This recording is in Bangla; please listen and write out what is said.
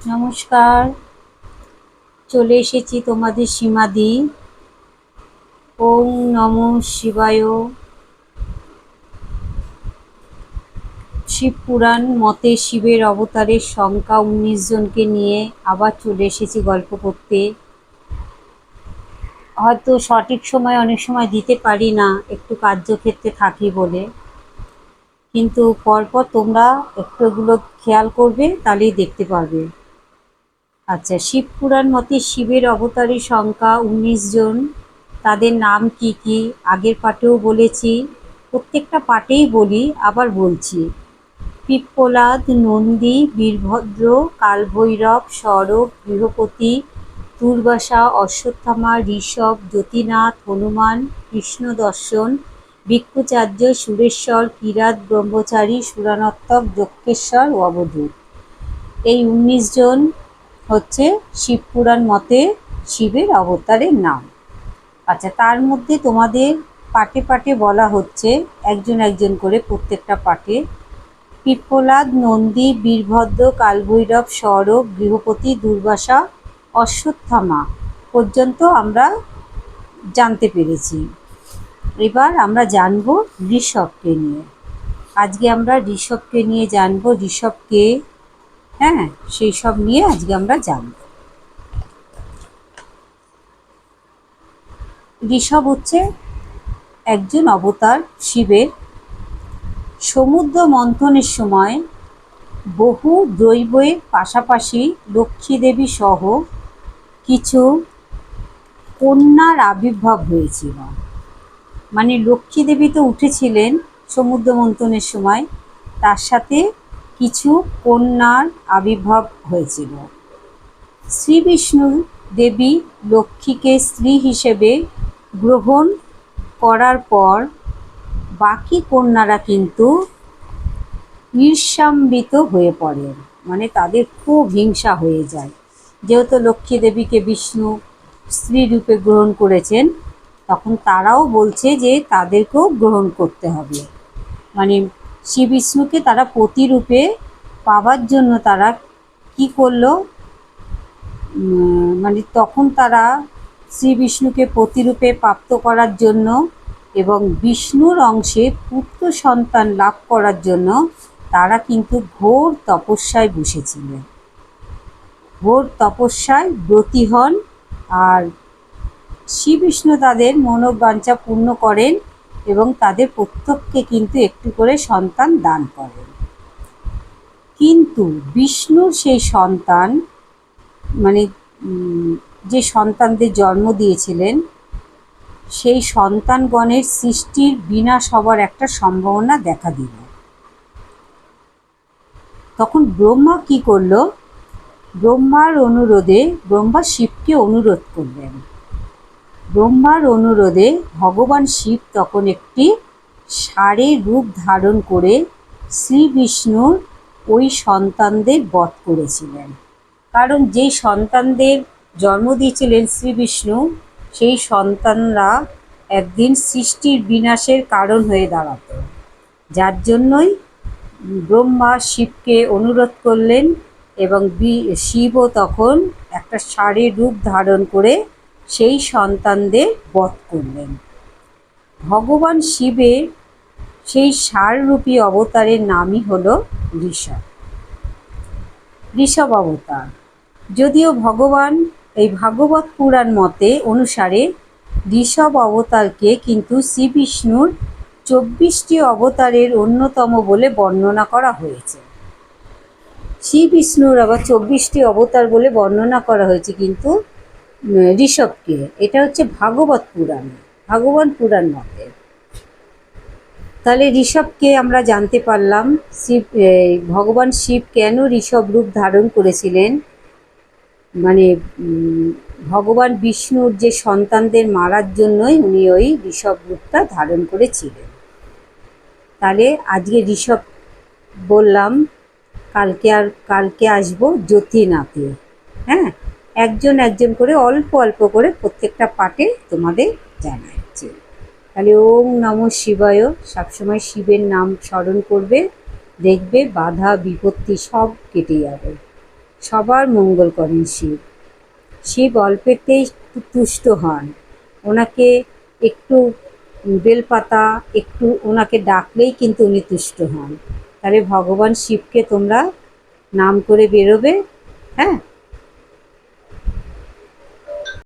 নমস্কার। চলে এসেছি তোমাদের সীমাদি। ওম নম শিবায়। শিব পুরাণ মতে শিবের অবতারের সংখ্যা উনিশ জনকে নিয়ে আবার চলে এসেছি গল্প করতে। হয়তো সঠিক সময় অনেক সময় দিতে পারি না, একটু কার্যক্ষেত্রে থাকি বলে। কিন্তু পরপর তোমরা একটু এগুলো খেয়াল করবে, তাহলেই দেখতে পারবে। আচ্ছা শিব পুরাণ মতে শিবের অবতারের সংখ্যা উনিশ জন। তাদের নাম কি কি? আগের পাঠেও বলেছি, প্রত্যেকটা পাঠেই বলি, আবার বলছি। পিপ্পলাদ, নন্দী, বীরভদ্র, কালভৈরব সরব বৃহপতি, দুর্বাসা, অশ্বত্থামা, ঋষভ, জ্যোতিনাথ, হনুমান কৃষ্ণ দর্শন ভিক্ষুচার্য, সুরেশ্বর, কিরাত, ব্রহ্মচারী, সুরানত্তক, যক্ষেশ্বর অবধূত। এই উনিশ জন হচ্ছে শিবপুরাণ মতে শিবের অবতারের নাম। আচ্ছা তার মধ্যে তোমাদের পাটে পাটে বলা হচ্ছে, একজন একজন করে প্রত্যেকটা পাটে পিপ্পলাদ নন্দী, বীরভদ্র, কালভৈরব, সৌরভ গৃহপতি দুর্বাসা, অশ্বত্থামা পর্যন্ত আমরা জানতে পেরেছি। এবার আমরা জানব ঋষভকে নিয়ে। আজকে আমরা ঋষভকে নিয়ে জানব। ঋষভকে হ্যাঁ সেই সব নিয়ে আজকে আমরা জানব। ঋষভ হচ্ছে একজন অবতার শিবের। সমুদ্র মন্থনের সময় বহু দৈবের পাশাপাশি লক্ষ্মী দেবী সহ কিছু কন্যার আবির্ভাব হয়েছিল। মানে লক্ষ্মী দেবী তো উঠেছিলেন সমুদ্র মন্থনের সময়, তার সাথে কিছু কন্যার আবির্ভাব হয়েছিল। শ্রী বিষ্ণু দেবী লক্ষ্মীকে স্ত্রী হিসেবে গ্রহণ করার পর বাকি কন্যারা কিন্তু ঈর্ষাম্বিত হয়ে পড়েন মানে তাদের খুব হিংসা হয়ে যায়। যেহেতু লক্ষ্মী দেবীকে বিষ্ণু স্ত্রী রূপে গ্রহণ করেছেন, তখন তারাও বলছে যে তাদেরকেও গ্রহণ করতে হবে। মানে শ্রী বিষ্ণুকে তারা প্রতিরূপে পাওয়ার জন্য তারা কি করল? মানে তখন তারা শ্রী বিষ্ণুকে প্রতিরূপে প্রাপ্ত করার জন্য এবং বিষ্ণুর অংশে পুত্র সন্তান লাভ করার জন্য তারা কিন্তু ঘোর তপস্যায় বসেছিলেন ঘোর তপস্যায় ব্রতী হন আর শ্রী বিষ্ণু তাদের মনোবাঞ্ছা পূর্ণ করেন। এবং তাদের প্রত্যেককে কিন্তু একটু করে সন্তান দান করেন। কিন্তু বিষ্ণুর সেই সন্তান মানে যে সন্তানদের জন্ম দিয়েছিলেন, সেই সন্তানগণের সৃষ্টির বিনাশ হবার একটা সম্ভাবনা দেখা দিল। তখন ব্রহ্মা কি করল? ব্রহ্মার অনুরোধে, ব্রহ্মা শিবকে অনুরোধ করলেন। ব্রহ্মার অনুরোধে ভগবান শিব তখন একটি ষাঁড়ের রূপ ধারণ করে শ্রী বিষ্ণুর ওই সন্তানদের বধ করেছিলেন। কারণ যেই সন্তানদের জন্ম দিয়েছিলেন শ্রী বিষ্ণু, সেই সন্তানরা একদিন সৃষ্টির বিনাশের কারণ হয়ে দাঁড়াতো। যার জন্যই ব্রহ্মা শিবকে অনুরোধ করলেন এবং শিবও তখন একটা ষাঁড়ের রূপ ধারণ করে সেই সন্তানদের বধ করলেন। ভগবান শিবের সেই সাররূপী অবতারের নামই হল ঋষভ। ঋষভ অবতার। যদিও ভগবান এই ভাগবত পুরাণ মতে অনুসারে ঋষভ অবতারকে কিন্তু শ্রী বিষ্ণুর চব্বিশটি অবতারের অন্যতম বলে বর্ণনা করা হয়েছে। শ্রী বিষ্ণুর আবার চব্বিশটি অবতার বলে বর্ণনা করা হয়েছে কিন্তু ঋষভকে। এটা হচ্ছে ভাগবত পুরাণ ভাগবত পুরাণ মতে। তাহলে ঋষভকে আমরা জানতে পারলাম, শিব ভগবান শিব কেন ঋষভ রূপ ধারণ করেছিলেন? মানে ভগবান বিষ্ণুর যে সন্তানদের মারার জন্যই উনি ওই ঋষভ রূপটা ধারণ করেছিলেন। তাহলে আজকে ঋষভ বললাম, কালকে আর, কালকে আসব জ্যোতিনাথে হ্যাঁ? একজন একজন করে, অল্প অল্প করে প্রত্যেকটা পাটে তোমাদের জানাচ্ছি। তাহলে ওম নম শিবায়, সবসময় শিবের নাম স্মরণ করবে, দেখবে বাধা বিপত্তি সব কেটে যাবে। সবার মঙ্গল করেন শিব। শিব অল্পেতেই তুষ্ট হন। ওনাকে একটু বেলপাতা, একটু ওনাকে ডাকলেই কিন্তু উনি তুষ্ট হন। তাহলে ভগবান শিবকে তোমরা নাম করে বেরোবে হ্যাঁ?